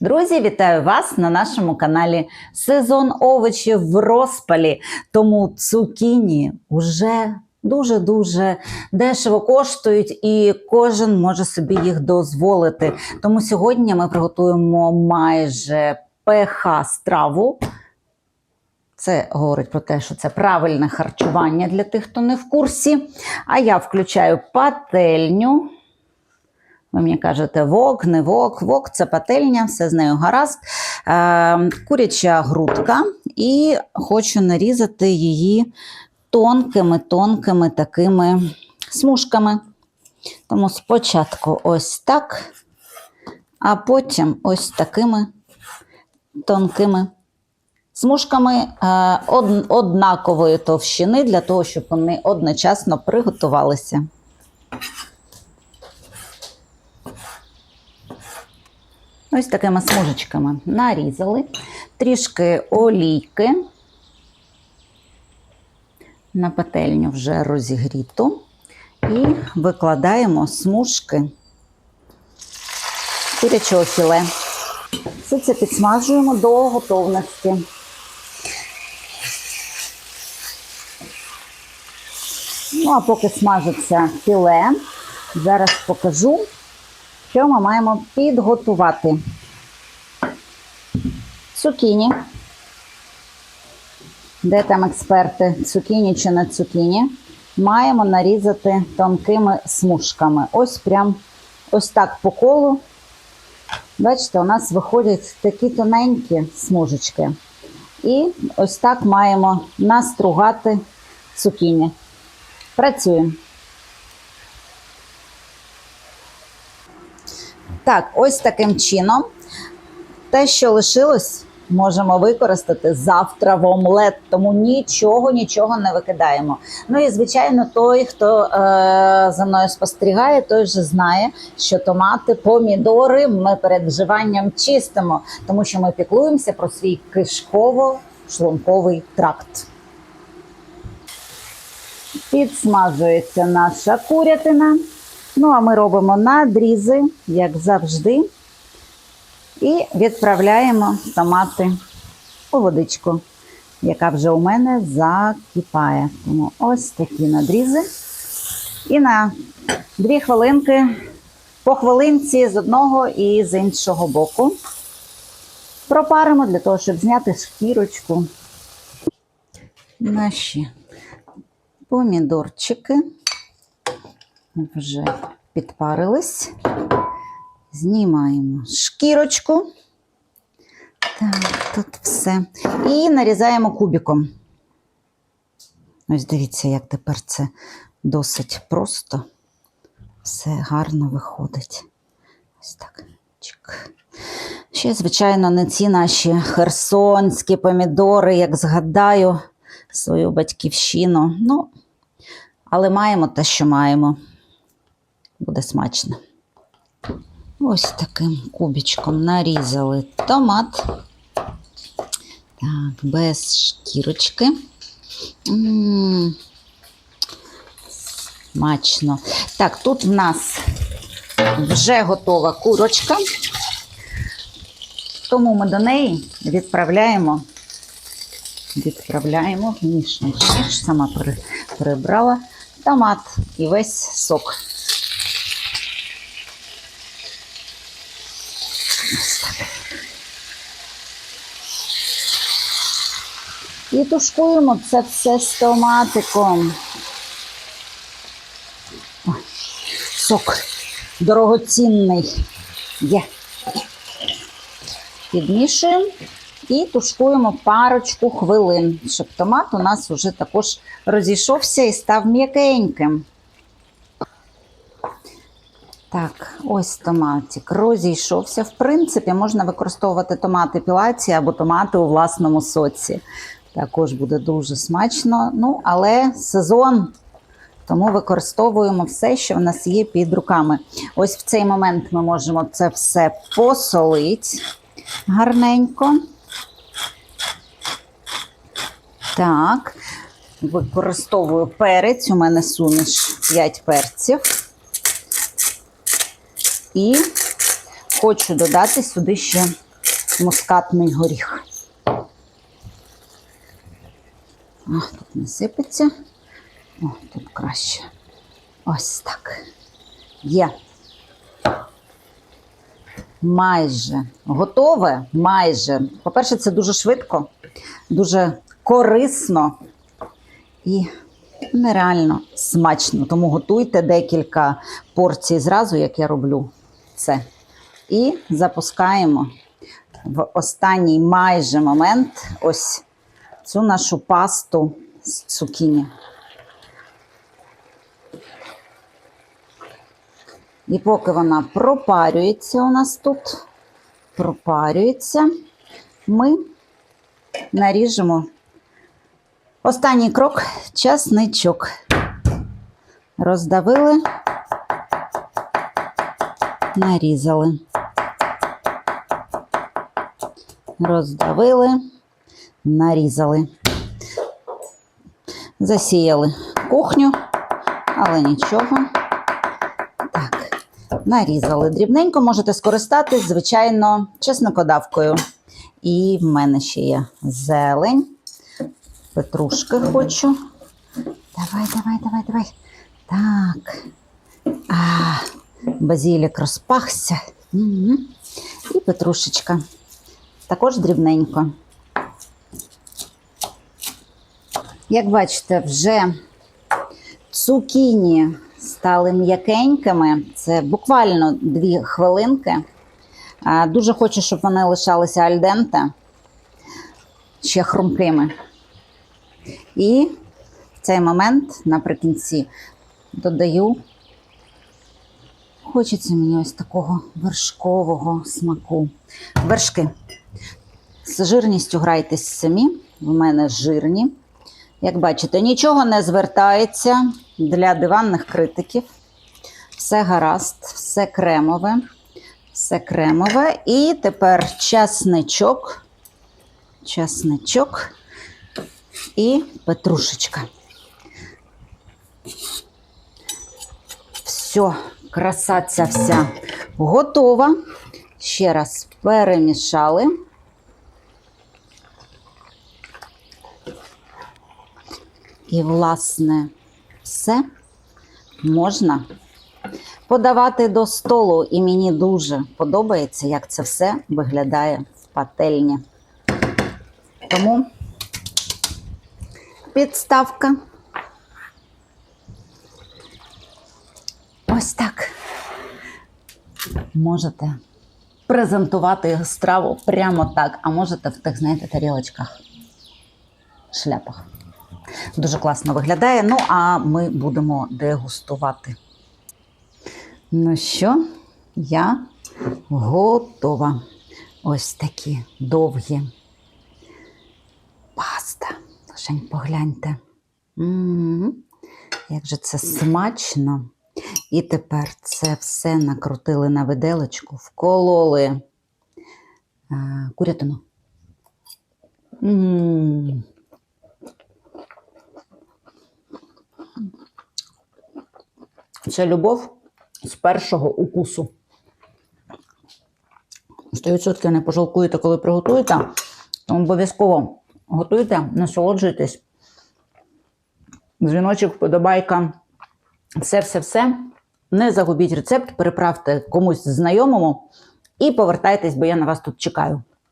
Друзі, вітаю вас на нашому каналі. Сезон овочів в розпалі, тому цукіні вже дуже-дуже дешево коштують, і кожен може собі їх дозволити. Тому сьогодні ми приготуємо майже ПХ страву. Це говорить про те, що це правильне харчування для тих, хто не в курсі. А я включаю пательню. Ви мені кажете, вок, не вок. Вок це пательня, все з нею гаразд. Е, куряча грудка, і хочу нарізати її тонкими-тонкими такими смужками. Тому спочатку ось так, а потім ось такими тонкими смужками е, од- однакової товщини для того, щоб вони одночасно приготувалися. Ось такими смужечками нарізали, трішки олійки. На пательню вже розігріту. І викладаємо смужки курячого філе. Все це підсмажуємо до готовності. Ну, а поки смажиться філе, зараз покажу, що ми маємо підготувати. Цукіні. Де там експерти? Цукіні чи не цукіні? Маємо нарізати тонкими смужками. Ось прям ось так по колу. Бачите, у нас виходять такі тоненькі смужечки. І ось так маємо настругати цукіні. Працюємо. Так, ось таким чином. Те, що лишилось, можемо використати завтра в омлет, тому нічого, нічого не викидаємо. Ну і звичайно, той, хто е, за мною спостерігає, той вже знає, що томати, помідори ми перед вживанням чистимо, тому що ми піклуємося про свій кишково-шлунковий тракт. Підсмажується наша курятина. Ну, а ми робимо надрізи, як завжди, і відправляємо томати у водичку, яка вже у мене закипає. Тому ось такі надрізи. І на дві хвилинки, по хвилинці з одного і з іншого боку. Пропаримо для того, щоб зняти шкірочку. Наші помідорчики вже підпарились. Знімаємо шкірочку. Так, тут все. І нарізаємо кубиком. Ось дивіться, як тепер це досить просто. Все гарно виходить. Ось так. Чик. Ще, звичайно, не ці наші херсонські помідори, як згадаю свою батьківщину. Ну, але маємо те, що маємо. Буде смачно. Ось таким кубічком нарізали томат. Так, без шкірочки. Смачно. Так, тут в нас вже готова курочка. Тому ми до неї відправляємо, відправляємо ніж, сама перебрала томат і весь сок. Ось так. І тушкуємо це все з томатиком. Ой, сок дорогоцінний є. Підмішуємо і тушкуємо парочку хвилин, щоб томат у нас вже також розійшовся і став м'якеньким. Так, ось томатик розійшовся. В принципі, можна використовувати томати пілації або томати у власному соці. Також буде дуже смачно. Ну, але сезон, тому використовуємо все, що в нас є під руками. Ось в цей момент ми можемо це все посолити гарненько. Так, використовую перець. У мене суміш 5 перців. І хочу додати сюди ще мускатний горіх. А, тут не сипеться. О, тут краще. Ось так. Є. Майже готове. Майже. По-перше, це дуже швидко, дуже корисно і нереально смачно. Тому готуйте декілька порцій зразу, як я роблю це. І запускаємо в останній майже момент ось цю нашу пасту з цукіні. І поки вона пропарюється у нас тут, пропарюється, ми наріжемо останній крок часничок. Роздавили, нарізали. Роздавили, нарізали. Засіяли кухню, але нічого. Так, нарізали дрібненько, можете скористатись, звичайно, чесникодавкою. І в мене ще є зелень. Петрушки хочу. Давай, давай, давай, давай. Так. А, базілік розпахся. Угу. І петрушечка. Також дрібненько. Як бачите, вже цукіні стали м'якенькими. Це буквально дві хвилинки. Дуже хочу, щоб вони лишалися альденте, ще хрумкими. І в цей момент наприкінці додаю. Хочеться мені ось такого вершкового смаку. Вершки. З жирністю грайтесь самі. В мене жирні. Як бачите, нічого не звертається для диванних критиків. Все гаразд, все кремове, все кремове. І тепер часничок, часничок і петрушечка. Все, краса ця вся готова. Ще раз перемішали. І, власне, все можна подавати до столу. І мені дуже подобається, як це все виглядає в пательні. Тому підставка. Ось так. Можете презентувати страву прямо так, а можете в тих, знаєте, тарілочках, шляпах. Дуже класно виглядає. Ну, а ми будемо дегустувати. Ну що, я готова. Ось такі довгі паста. Лишень погляньте. М-м-м. Як же це смачно. І тепер це все накрутили на виделочку, вкололи а, курятину. М-м. Це любов з першого укусу. 100% не пожалкуєте, коли приготуєте. Тому обов'язково готуйте, насолоджуйтесь. Дзвіночок, вподобайка. Все-все-все. Не загубіть рецепт, переправте комусь знайомому і повертайтесь, бо я на вас тут чекаю.